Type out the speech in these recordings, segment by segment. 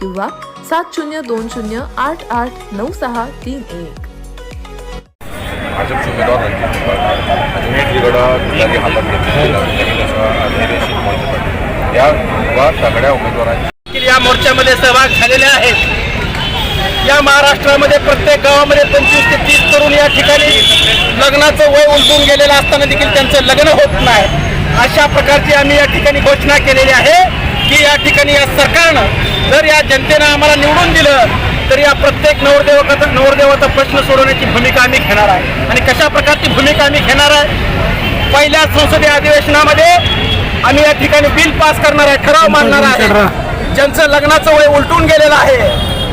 किंवा सात शून्य दोन शून्य आठ आठ नऊ सहा तीन एक. भाजपचे उमेदवार रणजित हातात या सगळ्या उमेदवारांची. या मोर्चामध्ये सहभाग झालेले आहेत. या महाराष्ट्रामध्ये प्रत्येक गावामध्ये पंचवीस ते तीस तरुण या ठिकाणी लग्नाचं वय उलटून गेलेलं असताना देखील त्यांचं लग्न होत नाही. अशा प्रकारची आम्ही या ठिकाणी घोषणा केलेली आहे. की या ठिकाणी या सरकारनं जर या जनतेनं आम्हाला निवडून दिलं तर या प्रत्येक नवरदेवकाचा नवरदेवाचा प्रश्न सोडवण्याची भूमिका आम्ही घेणार आहे. आणि कशा प्रकारची भूमिका आम्ही घेणार आहे? पहिल्या संसदीय अधिवेशनामध्ये आम्ही या ठिकाणी बिल पास करणार आहे ठराव मांडणार आहे. ज्यांचं लग्नाचं वय उलटून गेलेलं आहे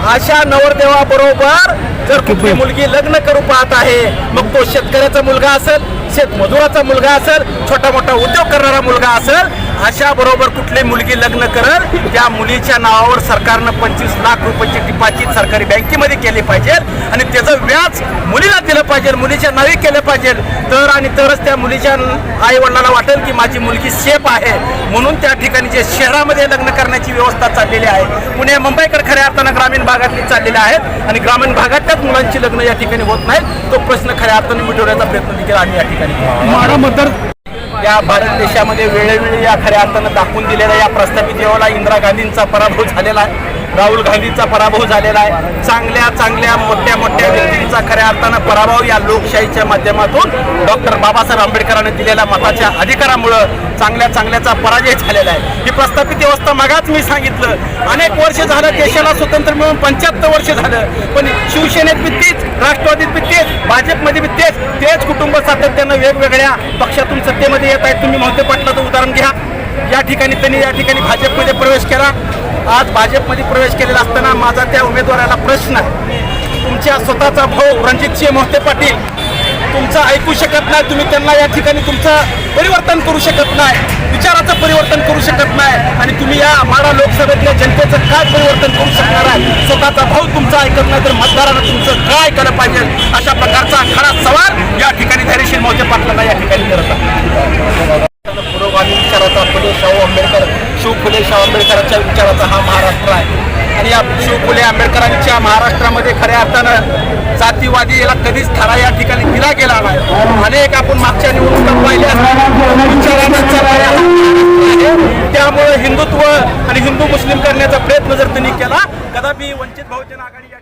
अशा नवरदेवाबरोबर जर कुठली मुलगी लग्न करू पाहत आहे मग तो शेतकऱ्याचा मुलगा असेल शेतमजुराचा मुलगा असेल छोटा मोठा उद्योग करणारा मुलगा असेल अशा बरोबर कुठली मुलगी लग्न करल त्या मुलीच्या नावावर सरकारनं पंचवीस लाख रुपयाची डिपॉझिट सरकारी बँकेमध्ये केली पाहिजे आणि त्याचं व्याज मुलीला दिलं पाहिजे मुलीच्या नावे केलं पाहिजे. तर आणि तरच त्या मुलीच्या आईवडिलांना वाटेल की माझी मुलगी सेफ आहे. म्हणून त्या ठिकाणी जे शहरामध्ये लग्न करण्याची व्यवस्था चाललेली आहे पुणे मुंबईकर खऱ्या अर्थानं ग्रामीण भागातली चाललेल्या आहेत आणि ग्रामीण भागातल्याच मुलांची लग्न या ठिकाणी होत नाहीत तो प्रश्न खऱ्या अर्थाने मिटवण्याचा प्रयत्न देखील आम्ही या ठिकाणी या भारत देशामध्ये वेळोवेळी या खऱ्या अर्थानं दाखवून दिलेल्या या प्रस्थापित देवाला इंदिरा गांधींचा पराभव झालेला आहे. राहुल गांधींचा पराभव झालेला आहे. चांगल्या चांगल्या मोठ्या मोठ्या व्यक्तींचा खऱ्या अर्थानं पराभव या लोकशाहीच्या माध्यमातून डॉक्टर बाबासाहेब आंबेडकरांनी दिलेल्या मताच्या अधिकारामुळं चांगल्या चांगल्याचा पराजय झालेला आहे. ही प्रस्थापित व्यवस्था मागाच मी सांगितलं. अनेक वर्ष झालं देशाला स्वतंत्र मिळून पंच्याहत्तर वर्ष झालं. पण शिवसेनेत बी तीच राष्ट्रवादीत बी तेच भाजपमध्ये बी तेच तेच कुटुंब सातत्यानं वेगवेगळ्या पक्षातून सत्तेमध्ये येत आहेत. तुम्ही मोहिते पाटलाचं उदाहरण घ्या. या ठिकाणी त्यांनी या ठिकाणी भाजपमध्ये प्रवेश केला. आज भाजपमध्ये प्रवेश केलेला असताना माझा त्या उमेदवाराला प्रश्न आहे. तुमच्या स्वतःचा भाऊ रणजितसिंह मोहते पाटील तुमचा ऐकू शकत नाही तुम्ही त्यांना या ठिकाणी तुमचं परिवर्तन करू शकत नाही विचाराचं परिवर्तन करू शकत नाही आणि तुम्ही या माडा लोकसभेतल्या जनतेचं काय परिवर्तन करू शकणार आहे? स्वतःचा भाऊ तुमचा ऐकत नाही तर मतदारानं तुमचं काय ऐकलं पाहिजे? अशा प्रकारचा खरा सवाल या ठिकाणी धैर्यशील मोहते पाटलांना या ठिकाणी करत आहे. पुरोगामी विचाराचा प्रदेश शाहू आंबेडकर शिव फुले शाहू आंबेडकरांच्या विचाराचा हा महाराष्ट्र आहे. आणि या शिव फुले आंबेडकरांच्या महाराष्ट्रामध्ये खऱ्या अर्थानं जातीवादी याला कधीच थारा या ठिकाणी दिला गेला नाही. अनेक आपण मागच्या निवडणुका पाहिल्या. त्यामुळे हिंदुत्व आणि हिंदू मुस्लिम करण्याचा प्रयत्न जर त्यांनी केला कदापि वंचित बहुजन आघाडी या